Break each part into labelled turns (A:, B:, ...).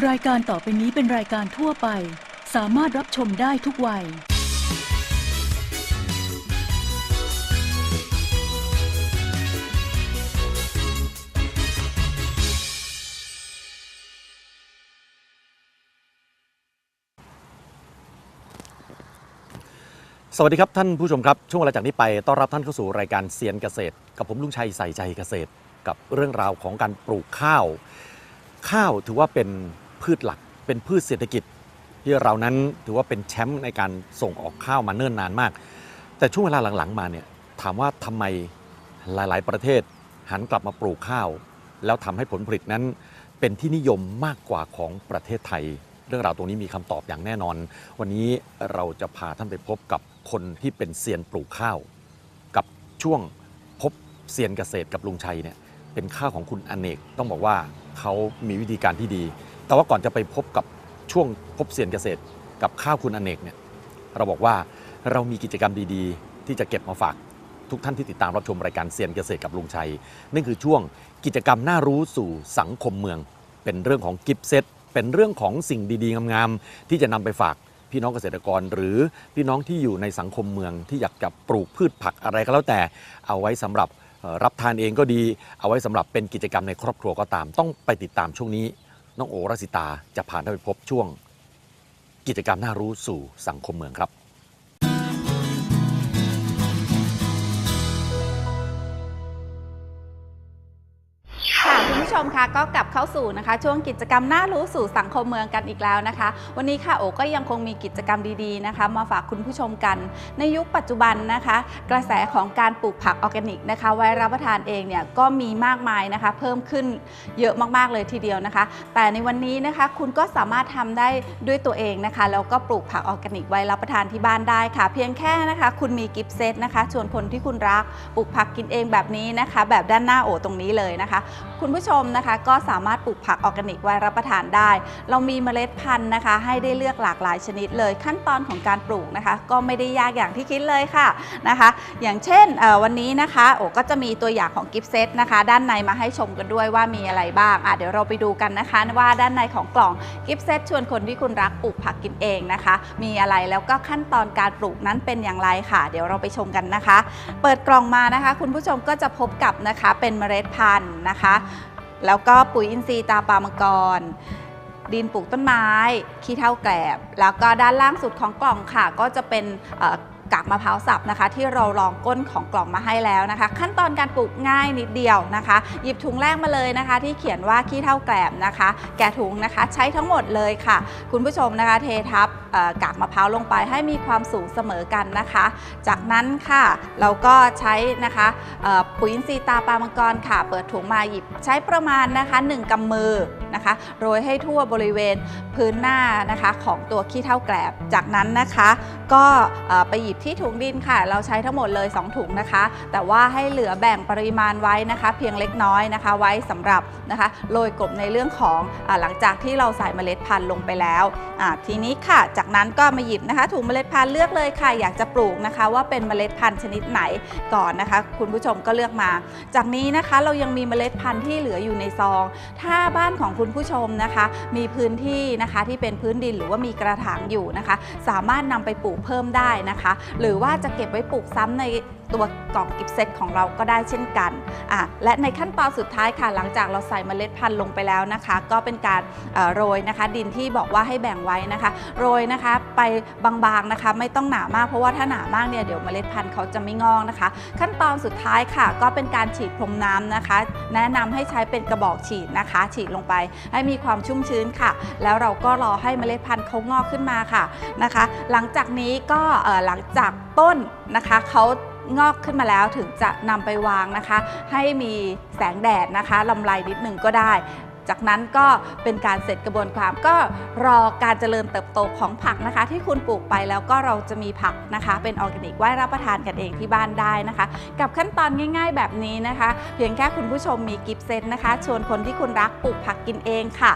A: รายการต่อไปนี้เป็นรายการทั่วไป สามารถรับชมได้ทุกวัย
B: สวัสดีครับท่านผู้ชมครับ ช่วงเวลาจากนี้ไปต้อนรับท่านเข้าสู่รายการเซียนเกษตร กับผมลุงชัยใส่ใจเกษตร กับเรื่องราวของการปลูกข้าว ข้าวถือว่าเป็น พืชหลัก เป็นพืชเศรษฐกิจ ที่เรานั้นถือว่าเป็นแชมป์ในการส่งออกข้าวมาเนิ่นนานมาก แต่ช่วงเวลาหลังๆมาเนี่ยถามว่าทำไมหลาย ๆ ประเทศหันกลับมาปลูกข้าว แล้วทำให้ผลผลิตนั้นเป็นที่นิยมมากกว่าของประเทศไทย เรื่องราวตรงนี้มีคำตอบอย่างแน่นอน วันนี้เราจะพาท่านไปพบกับคนที่เป็นเซียนปลูกข้าว กับช่วงพบเซียนเกษตรกับลุงชัยเนี่ยเป็นข้าวของคุณอเนกต้องบอกว่าเขามีวิธีการที่ดี แต่ว่าก่อนจะไปพบกับช่วงพบเซียนเกษตร กับข้าวคุณอเนกเนี่ยเราบอกว่าเรามีกิจกรรมดีๆ ที่จะเก็บมาฝากทุกท่านที่ติดตามรับชมรายการเซียนเกษตรกับลุงชัยนั่นคือช่วงกิจกรรมน่ารู้สู่สังคมเมือง เป็นเรื่องของกิฟเซตเป็นเรื่องของสิ่งดีๆงามๆที่จะนำไปฝากพี่น้องเกษตรกร หรือพี่น้องที่อยู่ในสังคมเมืองที่อยากจะปลูกพืชผักอะไรก็แล้วแต่เอาไว้สำหรับรับทานเองก็ดี เอาไว้สำหรับเป็นกิจกรรมในครอบครัวก็ตาม ต้องไปติดตามช่วงนี้ น้องโอรสิตาจะผ่านถ้าไปพบช่วง กิจกรรมน่ารู้สู่สังคมเมืองครับ
C: มคะก็กลับเข้าสู่นะคะ ช่วงกิจกรรมน่ารู้สู่สังคมเมืองกันอีกแล้วนะคะ วันนี้ค่ะโอก็ยังคงมีกิจกรรมดีๆนะคะ มาฝากคุณผู้ชมกัน ในยุคปัจจุบันนะคะ กระแสของการปลูกผักออร์แกนิกนะคะ ไว้รับประทานเองเนี่ยก็มีมากมายนะคะ เพิ่มขึ้นเยอะมากๆเลยทีเดียวนะคะ แต่ในวันนี้นะคะคุณก็สามารถทำได้ด้วยตัวเองนะคะแล้วก็ปลูกผักออร์แกนิกไว้รับประทานที่บ้านได้ค่ะ เพียงแค่นะคะ คุณมีกิฟต์เซตนะคะชวนคนที่คุณรักปลูกผักกินเองแบบนี้นะคะ แบบด้านหน้าโอตรงนี้เลยนะคะ คุณผู้ชมนะคะก็สามารถปลูกผักออร์แกนิกไว้รับประทานได้ เรามีเมล็ดพันธุ์นะคะ ให้ได้เลือกหลากหลายชนิดเลย ขั้นตอนของการปลูกนะคะ ก็ไม่ได้ยากอย่างที่คิดเลยค่ะนะคะ อย่างเช่นวันนี้นะคะโอก็จะมีตัวอย่างของกิฟเซตนะคะ ด้านในมาให้ชมกันด้วยว่ามีอะไรบ้างอะเดี๋ยวเราไปดูกันนะคะ ว่าด้านในของกล่องกิฟเซตชวนคนที่คุณรักปลูกผักกินเองนะคะ มีอะไรแล้วก็ขั้นตอนการปลูกนั้นเป็นอย่างไรค่ะ เดี๋ยวเราไปชมกันนะคะ เปิดกล่องมานะคะ คุณผู้ชมก็จะพบกับนะคะเป็นเมล็ดพันธุ์นะคะ แล้วก็ปุ๋ยอินทรีย์ตาปลามังกร ดินปลูกต้นไม้ ขี้เถ้าแกลบ แล้วก็ด้านล่างสุดของกล่องค่ะ ก็จะเป็น กากมะพร้าวสับนะคะ ที่เรารองก้นของกล่องมาให้แล้วนะคะ ขั้นตอนการปลูกง่ายนิดเดียวนะคะ หยิบถุงแรกมาเลยนะคะ ที่เขียนว่าขี้เถ้าแกลบนะคะ แกะถุงนะคะ ใช้ทั้งหมดเลยค่ะ คุณผู้ชมนะคะ เททับกากมะพร้าวลงไปให้มีความสูงเสมอกันนะคะ จากนั้นค่ะเราก็ใช้นะคะปุ๋ยอินทรีย์ตาปลามังกรค่ะ เปิดถุงมาหยิบใช้ประมาณนะคะ 1กำมือนะคะโรยให้ทั่วบริเวณพื้นหน้านะคะของตัวขี้เถ้าแกลบจากนั้นนะคะ ก็ไปหยิบที่ถุงดินค่ะ เราใช้ทั้งหมดเลย 2 ถุงนะคะ แต่ว่าให้เหลือแบ่งปริมาณไว้นะคะ เพียงเล็กน้อยนะคะ ไว้สำหรับนะคะโรยกบในเรื่องของอหลังจากที่เราใส่เมล็ดพันธุ์ลงไปแล้วทีนี้ค่ะ จากนั้นก็มาหยิบนะคะ ถุงเมล็ดพันธุ์เลือกเลยค่ะ อยากจะปลูกนะคะ ว่าเป็นเมล็ดพันธุ์ชนิดไหนก่อนนะคะ คุณผู้ชมก็เลือกมา จากนี้นะคะเรายังมีเมล็ดพันธุ์ที่เหลืออยู่ในซอง ถ้าบ้านของคุณผู้ชมนะคะ มีพื้นที่นะคะที่เป็นพื้นดินหรือว่ามีกระถางอยู่นะคะ สามารถนำไปปลูกเพิ่มได้นะคะ หรือว่าจะเก็บไว้ปลูกซ้ำใน ตัวกล่องกิฟเซตของเราก็ได้เช่นกันอะและในขั้นตอนสุดท้ายค่ะ หลังจากเราใส่เมล็ดพันธุ์ลงไปแล้วนะคะ ก็เป็นการโรยนะคะ ดินที่บอกว่าให้แบ่งไว้นะคะ โรยนะคะไปบางๆนะคะ ไม่ต้องหนามากเพราะว่าถ้าหนามากเนี่ยเดี๋ยวเมล็ดพันธุ์เขาจะไม่งอกนะคะ ขั้นตอนสุดท้ายค่ะ ก็เป็นการฉีดพรมน้ำนะคะ แนะนำให้ใช้เป็นกระบอกฉีดนะคะ ฉีดลงไปให้มีความชุ่มชื้นค่ะ แล้วเราก็รอให้เมล็ดพันธุ์เขางอกขึ้นมาค่ะนะคะ หลังจากนี้ก็หลังจากต้นนะคะเขา งอกขึ้นมาแล้วถึงจะนำไปวางนะคะ ให้มีแสงแดดนะคะลำไรนิดหนึ่งก็ได้ จากนั้นก็เป็นการเสร็จกระบวนความก็รอการเจริญเติบโตของผักนะคะ ที่คุณปลูกไปแล้วก็เราจะมีผักนะคะ เป็นออร์แกนิกไว้รับประทานกันเองที่บ้านได้นะคะ กับขั้นตอนง่าย ๆ แบบนี้นะคะ เพียงแค่คุณผู้ชมมีกิฟต์เซตนะคะ ชวนคนที่คุณรักปลูกผักกินเองค่ะ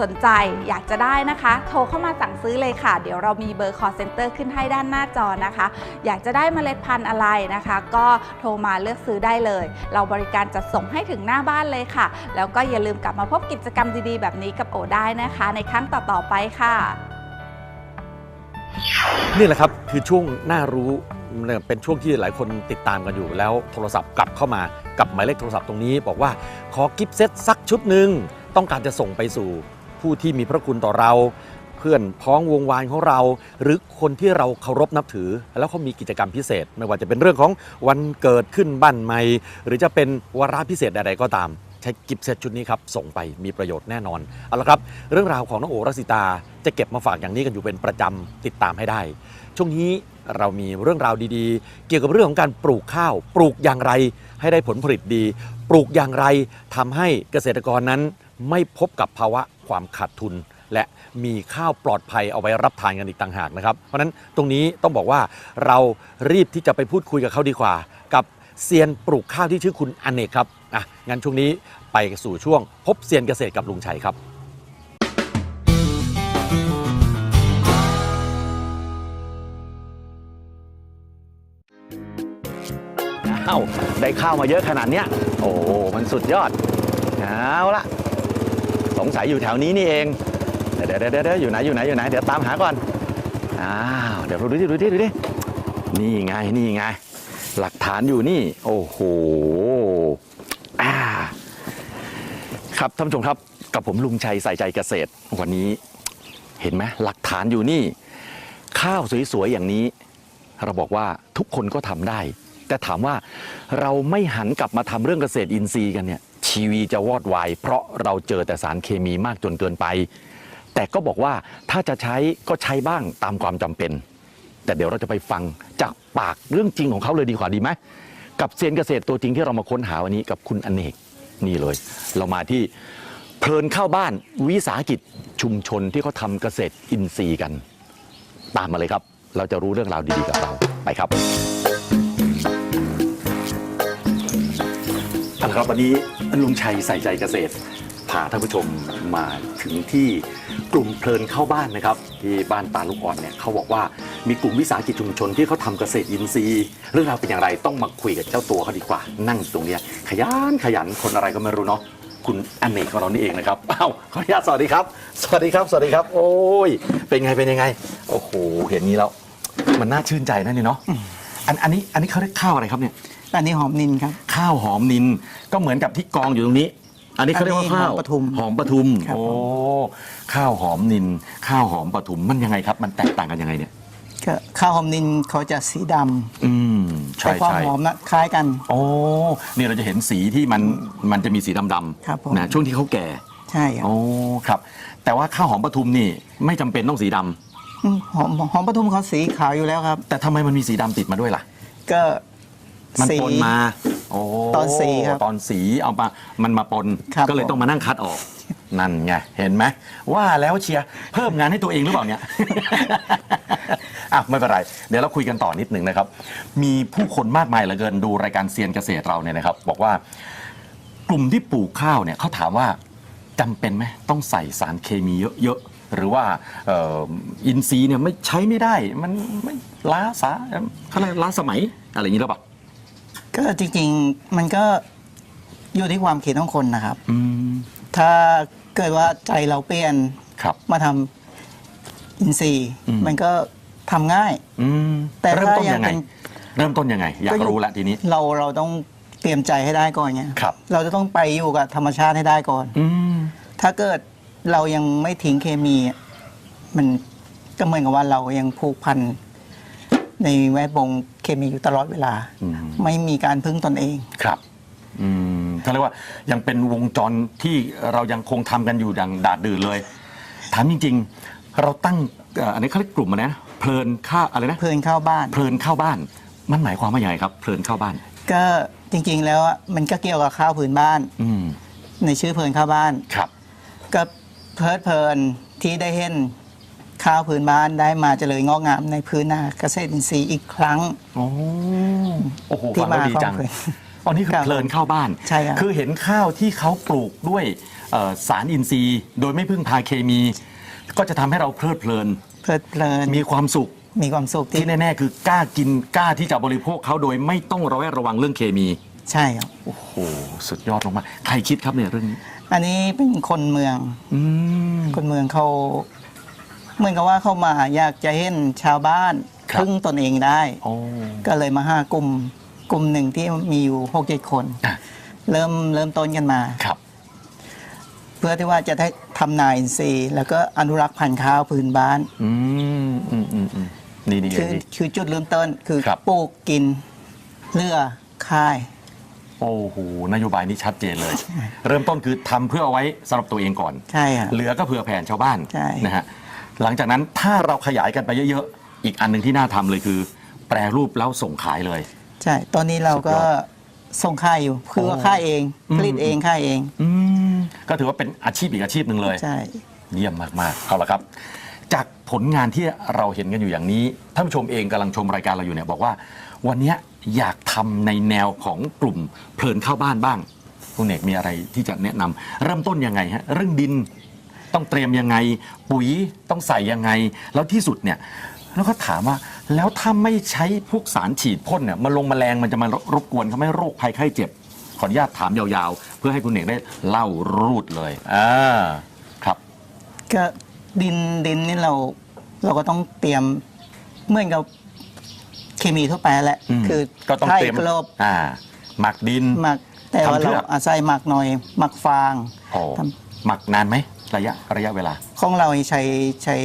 C: สนใจอยากจะได้นะคะ โทรเข้ามาสั่งซื้อเลยค่ะ เดี๋ยวเรามีเบอร์ call center ขึ้นให้ด้านหน้าจอนะคะ อยากจะได้เมล็ดพันธุ์อะไรนะคะ ก็โทรมาเลือกซื้อได้เลย เราบริการจัดส่งให้ถึงหน้าบ้านเลยค่ะ แล้วก็อย่าลืมกลับมาพบกิจกรรมดีๆ แบบนี้กับโอได้นะคะ ในครั้งต่อๆไปค่ะ
D: นี่แหละครับคือช่วงน่ารู้เป็นช่วงที่หลายคนติดตามกันอยู่ แล้วโทรศัพท์กลับเข้ามากับหมายเลขโทรศัพท์ตรงนี้ บอกว่าขอกิฟต์เซตสักชุดหนึ่งต้องการจะส่งไปสู่ผู้ที่มีพระคุณต่อเรา เพื่อนพ้องวงวานของเรา หรือคนที่เราเคารพนับถือ แล้วเขามีกิจกรรมพิเศษ ไม่ว่าจะเป็นเรื่องของวันเกิดขึ้นบ้านใหม่ หรือจะเป็นวาระพิเศษใดๆก็ตาม ใช้กิฟต์เซตชุดนี้ครับ ส่งไปมีประโยชน์แน่นอน เอาละครับ เรื่องราวของน้องโอรัสิตา จะเก็บมาฝากอย่างนี้กันอยู่เป็นประจำติดตามให้ได้ ช่วงนี้เรามีเรื่องราวดีๆ เกี่ยวกับเรื่องของการปลูกข้าว ปลูกอย่างไรให้ได้ผลผลิตดี ปลูกอย่างไรทำให้เกษตรกรนั้น ไม่พบกับภาวะความขาดทุน และมีข้าวปลอดภัยเอาไว้รับทานกันอีกต่างหากนะครับ เพราะฉะนั้นตรงนี้ต้องบอกว่าเรารีบที่จะไปพูดคุยกับเขาดีกว่า กับเซียนปลูกข้าวที่ชื่อคุณอเนกครับ อะงั้นช่วงนี้ไปสู่ช่วงพบเซียนเกษตรกับลุงชัยครับ
B: อ้าวได้ข้าวมาเยอะขนาดเนี้ย โอ้มันสุดยอดเอาละสงสัยอยู่แถวนี้นี่เอง เดี๋ยวเดี๋ยวเดี๋ยวเดี๋ยวอยู่ไหนอยู่ไหนอยู่ไหนเดี๋ยวตามหาก่อนอ้าวเดี๋ยวดูดิดูดิดูดินี่ไงนี่ไง หลักฐานอยู่นี่ โอ้โห ครับท่านผู้ชมครับกับผมลุงชัยใส่ใจเกษตร วันนี้เห็นไหมหลักฐานอยู่นี่ ข้าวสวยๆอย่างนี้ เราบอกว่าทุกคนก็ทำได้ แต่ถามว่าเราไม่หันกลับมาทำเรื่องเกษตรอินทรีย์กันเนี่ยชีวีจะวอดวายเพราะเราเจอแต่สารเคมีมากจนเกินไป แต่ก็บอกว่าถ้าจะใช้ก็ใช้บ้างตามความจำเป็น แต่เดี๋ยวเราจะไปฟังจากปากเรื่องจริงของเขาเลยดีกว่าดีไหมกับเซียนเกษตรตัวจริงที่เรามาค้นหาวันนี้กับคุณอเนก นี่เลย เรามาที่เพลินเข้าบ้านวิสาหกิจชุมชนที่เขาทำเกษตรอินทรีย์กัน ตามมาเลยครับ เราจะรู้เรื่องราวดีๆกับเราไปครับเอาละครับวันนี้ลุงชัยใส่ใจเกษตรพาท่านผู้ชมมาถึงที่กลุ่มเพลินเข้าบ้านนะครับ ที่บ้านตาลูกอ่อนเนี่ยเขาบอกว่า มีกลุ่มวิสาหกิจชุมชนที่เขาทำเกษตรอินทรีย์ เรื่องราวเป็นอย่างไรต้องมาคุยกับเจ้าตัวเขาดีกว่า นั่งอยู่ตรงเนี้ยขยันขยันคนอะไรก็ไม่รู้เนาะคุณอเนกของเรานี่เองนะครับอ้าวขออนุญาตสวัสดีครับ สวัสดีครับ สวัสดีครับ โอ้ย เป็นไงเป็นยังไง โอ้โหเห็นนี้แล้วมันน่าชื่นใจนะนี่เนาะอันอันนี้อันนี้เขาเรียกข้าวอะไรครับเนี่ย
E: อันนี้หอมนินครับ
B: ข้าวหอมนินก็เหมือนกับที่กองอยู่ตรงนี้ อันนี้เขาเรียกว่าข้าว
E: อันนี้หอมปทุม
B: หอมปทุม
E: ครับ
B: โอ้ข้าวหอมนิน ข้าวหอมปทุมมันยังไงครับ มันแตกต่างกันยังไงเนี่ย
E: ก็ข้าวหอมนินเขาจะสีดำ
B: อืม
E: แต่
B: ใช่
E: ความ
B: ใช่
E: หอมนะคล้ายกัน
B: โอ้เนี่ยเราจะเห็นสีที่มันมันจะมีสีดำ
E: ครับผม
B: ๆนะช่วงที่เขาแก่
E: ใช่ครับ
B: โอ้ครับ แต่ว่าข้าวหอมปทุมนี่ไม่จำเป็นต้องสีดำ
E: อืมหอมหอมปทุมเขาสีขาวอยู่แล้วครับ
B: แต่ทำไมมันมีสีดำติดมาด้วยล่ะ
E: ก็
B: มัน
E: สี
B: ปนมาโอ้
E: ตอนสีครับ
B: ตอนสีเอามามันมาปน
E: ครับ
B: ก็เลย
E: ผม
B: ต้องมานั่งคัดออก นั่นไง เห็นไหมว่าแล้วเชียร์เพิ่มงานให้ตัวเองหรือเปล่าเนี่ย อะไม่เป็นไร เดี๋ยวเราคุยกันต่อนิดหนึ่งนะครับ มีผู้คนมากมายเหลือเกินดูรายการเซียนเกษตรเราเนี่ยนะครับ บอกว่ากลุ่มที่ปลูกข้าวเนี่ยเขาถามว่าจำเป็นไหมต้องใส่สารเคมีเยอะๆหรือว่าเอ่ออินทรีย์เนี่ยไม่ใช้ไม่ได้ มันไม่ล้าสาเขาเรียกล้าสมัยอะไรอย่างนี้หรือเปล่า
E: ก็จริงๆมันก็อยู่ที่ความคิดของคนนะครับ
B: อืม
E: ถ้าเกิดว่าใจเราเปลี่ยน
B: ครับ
E: มาทำอินทรีย์
B: อืม
E: มันก็ ทำง่าย
B: อืม
E: แต่
B: เริ่มต้น
E: ถ้ายั
B: ยังงไง
E: เป็น
B: เริ่มต้นยังไง อยาก
E: ก็อยู่
B: รู้ละทีนี้
E: เราเราต้องเตรียมใจให้ได้ก่อนไง
B: ครับ
E: เราจะต้องไปอยู่กับธรรมชาติให้ได้ก่อน
B: อืม
E: ถ้าเกิดเรายังไม่ทิ้งเคมีอะมันก็เหมือนกับว่าเรายังผูกพันในแวดวงเคมีอยู่ตลอดเวลา
B: อืม
E: ไม่มีการพึ่งตนเอง
B: ครับอืมเขาเรียกว่ายังเป็นวงจรที่เรายังคงทำกันอยู่อย่างดาดดื่นเลย ถามจริง ๆ เราตั้งเอ่ออันนี้เขาเรียกกลุ่มอะไรนะ เพลินข้าอะไรนะ
E: เพลินเข้าบ้าน
B: เพลินเข้าบ้าน มันหมายความว่าอย่างไรครับ เพลินเข้าบ้าน
E: ก็จริงๆแล้วอะมันก็เกี่ยวกับข้าวผืนบ้าน
B: อืม
E: ในชื่อเพลินเข้าบ้าน
B: ครับ
E: ก็เพลิดเพลินที่ได้เห็นข้าวผืนบ้านได้มาเจริญงอกงามในพื้นนาเกษตรอินทรีย์อีกครั้ง
B: โอ้โอ้โห
E: ที่
B: ฟังแล้ว
E: มา
B: ดี
E: ของ
B: จัง
E: เพลิน
B: อันนี้คือ
E: ครับ
B: เพลินเข้าบ้าน
E: ใช่ครับ
B: คือเห็นข้าวที่เขาปลูกด้วยเอ่อสารอินทรีย์ โดยไม่พึ่งพาเคมี ก็จะทำให้เราเพลิดเพลิน
E: เพลิดเพลิน
B: มีความสุข
E: มีความสุขที่
B: ที่แน่ๆคือกล้ากินกล้าที่จะบริโภคเขาโดยไม่ต้องระแวดระวังเรื่องเคมี
E: ใช่ครับ
B: โอ้โหสุดยอดมากๆใครคิดครับเนี่ยเรื่องนี้
E: อันนี้เป็นคนเมือง
B: อืม
E: คนเมืองเขาเหมือนกับว่าเข้ามาอยากจะเห็นชาวบ้าน
B: ครับ
E: พึ่งตนเองได้
B: โอ้
E: ก็เลยมาห้ากลุ่มกลุ่มหนึ่งที่มีอยู่หกเจ็ดคน
B: อะ
E: เริ่มเริ่มต้นกันมา
B: ครับ
E: เพื่อที่ว่าจะได้ ทำนาอินทรีย์ แล้วก็อนุรักษ์พันธุ์ข้าวพื้นบ้าน
B: อืมอืมอืมอืมนี่นี่
E: คือ
B: นี่
E: คือจุดเริ่มต้นคือ
B: ครับ
E: ปลูกกินเลือค่าย
B: โอ้โหนโยบายนี้ชัดเจนเลย เริ่มต้นคือทำเพื่อเอาไว้สำหรับตัวเองก่อน
E: ใช่ครับ
B: เหลือก็เผื่อแผ่ชาวบ้าน
E: ใช่
B: นะฮะหลังจากนั้นถ้าเราขยายกันไปเยอะๆ อีกอันหนึ่งที่น่าทำเลยคือ แปรรูปแล้วส่งขายเลย
E: ใช่ ตอนนี้เราก็
B: สุดยอ
E: ส่งค่ายอยู่ คือว่า
B: โอ้
E: ค่ายเอง
B: อืม
E: ผลิตเองค่ายเอง
B: อืม ก็ถือว่าเป็นอาชีพอีกอาชีพหนึ่งเลย
E: ใช่
B: เยี่ยมมาก ๆ เอาละครับ จากผลงานที่เราเห็นกันอยู่อย่างนี้ท่านผู้ชมเองกำลังชมรายการเราอยู่เนี่ยบอกว่า วันเนี้ยอยากทำในแนวของกลุ่มเพลินเข้าบ้านบ้างคุณเอกมีอะไรที่จะแนะนำเริ่มต้นยังไงฮะเรื่องดินต้องเตรียมยังไง ปุ๋ยต้องใส่ยังไง แล้วที่สุดเนี่ยแล้วก็ถามว่าแล้วถ้าไม่ใช้พวกสารฉีดพ่นเนี่ยมาลงแมลงมันจะมารบกวนเขาไหม่โรคภัยไข้เจ็บ ขออนุญาตถามยาวๆ เพื่อให้คุณเอกได้เล่ารูดเลยอ่าครับ
E: ก็ดินดินนี่เราเราก็ต้องเตรียมเหมือนกับเคมีทั่วไปแหละ
B: อืม
E: คือ
B: ก็ต้อง
E: ไถ่
B: เตรียม
E: กลบ
B: อ่า หมักดิน
E: หมักแต่ว่า
B: ทำเพื่
E: เรา
B: อ
E: อาศัยหมักหน่อยหมักฟาง
B: โอ้
E: ท
B: หมักนานไหมระยะระยะเวลา
E: ของเราใช้ใช้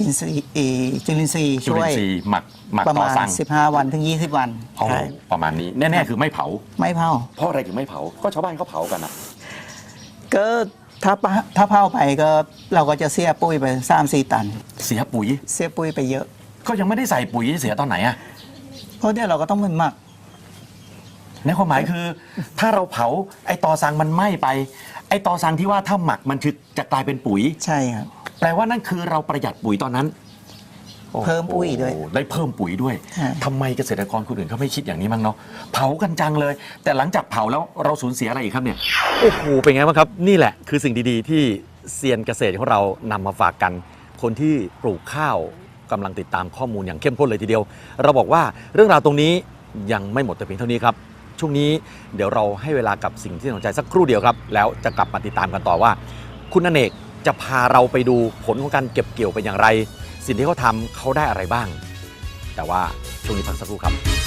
E: อินทรีย์เอ่อจุลินทรีย์
B: จุ
E: ช่
B: ลิ
E: วนย
B: ทรีย์หมักหมัก
E: ประ
B: ต่อ
E: มาณ
B: สั่ง
E: 15 วันถึง 20 วัน
B: โอ้
E: ใช่
B: ประมาณนี้แน่ๆคือไม่เผา
E: ไม่เผา
B: เพราะอะไรถึงไม่เผา ก็ชาวบ้านเขาเผากันอะ
E: ก็ถ้าปะถ้าเผาไปก็เราก็จะเสียปุ๋ยไป3 4ตัน
B: เสียปุ๋ย
E: เสียปุ๋ยไปเยอะ
B: ก็ยังไม่ได้ใส่ปุ๋ยเสียตอนไหนอะ
E: เพราะเดี๋ยวเราก็ต้องมันหมัก
B: ในความหมายคือ ถ้าเราเผาไอ้ตอสังมันไหม้ไป ไอ้ตอสังที่ว่าถ้าหมักมันคือจะกลายเป็นปุ๋ย
E: ใช่ครับ
B: แปลว่านั่นคือเราประหยัดปุ๋ยตอนนั้น
E: เพิ่มปุ๋ยด้วย
B: โอ้โหได้เพิ่มปุ๋ยด้วย
E: ใช่
B: ทำไมเกษตรกรคนอื่นเขาไม่คิดอย่างนี้มั้งเนาะเผากันจังเลย แต่หลังจากเผาแล้วเราสูญเสียอะไรอีกครับเนี่ย
D: โอ้โหเป็นไงบ้างครับ นี่แหละคือสิ่งดีๆ ที่เซียนเกษตรของเรานำมาฝากกัน คนที่ปลูกข้าวกำลังติดตามข้อมูลอย่างเข้มข้นเลยทีเดียว เราบอกว่าเรื่องราวตรงนี้ยังไม่หมดแต่เพียงเท่านี้ครับ ช่วงนี้เดี๋ยวเราให้เวลากับสิ่งที่น่าสนใจสักครู่เดียวครับ แล้วจะกลับมาติดตามกันต่อว่า คุณอเนก จะพาเราไปดูผลของการเก็บเกี่ยวเป็นอย่างไร สิ่งที่เขาทำเขาได้อะไรบ้าง แต่ว่าช่วงนี้พักสักครู่ครับ